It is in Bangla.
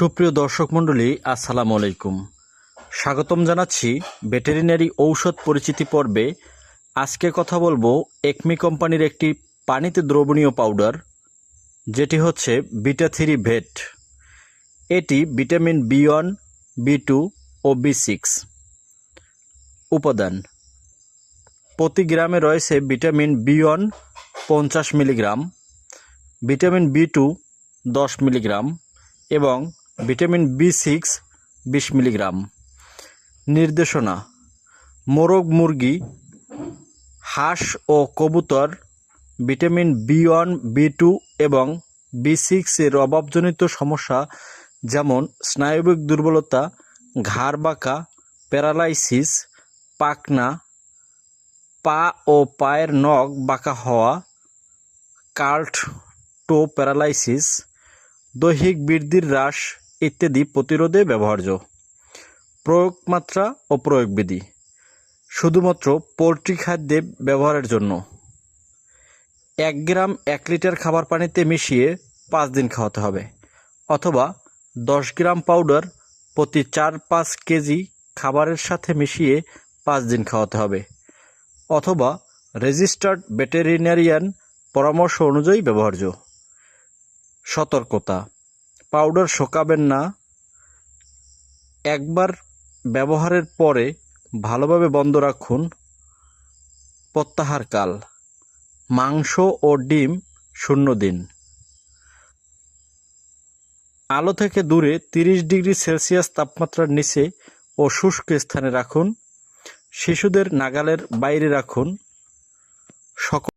সুপ্রিয় দর্শক মণ্ডলী, আসসালামু আলাইকুম। স্বাগতম জানাচ্ছি ভেটেরিনারি ঔষধ পরিচিতি পর্বে। আজকে কথা বলব একমি কোম্পানির একটি পানিতে দ্রবণীয় পাউডার, যেটি হচ্ছে বিটা থ্রি ভেট। এটি vitamin B one, B two ও বি সিক্স উপাদান। প্রতি গ্রামে রয়েছে ভিটামিন বি ওয়ান, পঞ্চাশ মিলিগ্রাম, ভিটামিন বি টু, দশ মিলিগ্রাম এবং ভিটামিন বি সিক্স বিশ মিলিগ্রাম। নির্দেশনা, মোরগ মুরগি, হাঁস ও কবুতর, vitamin B one, B two এবং বি সিক্সের অভাবজনিত সমস্যা যেমন স্নায়বিক দুর্বলতা, ঘাড় বাঁকা, প্যারালাইসিস, পাকনা, পা ও পায়ের নখ বাঁকা হওয়া কার্ট টো প্যারালাইসিস, দৈহিক বৃদ্ধির হ্রাস ইত্যাদি প্রতিরোধে ব্যবহার্য। প্রয়োগ মাত্রা ও প্রয়োগবিধি শুধুমাত্র পোলট্রি খাদ্যে ব্যবহারের জন্য। এক গ্রাম এক লিটার খাবার পানিতে মিশিয়ে পাঁচ দিন খাওয়াতে হবে। অথবা দশ গ্রাম পাউডার প্রতি চার পাঁচ কেজি খাবারের সাথে মিশিয়ে পাঁচ দিন খাওয়াতে হবে। অথবা রেজিস্টার্ড ভেটেরিনারিয়ান পরামর্শ অনুযায়ী ব্যবহার্য। সতর্কতা। পাউডার শোকাবেন না। একবার ব্যবহারের পরে ভালোভাবে বন্ধ রাখুন। প্রত্যাহারকাল মাংস ও ডিম শূন্য দিন। আলো থেকে দূরে তিরিশ ডিগ্রি সেলসিয়াস তাপমাত্রার নিচে ও শুষ্ক স্থানে রাখুন। শিশুদের নাগালের বাইরে রাখুন। সকল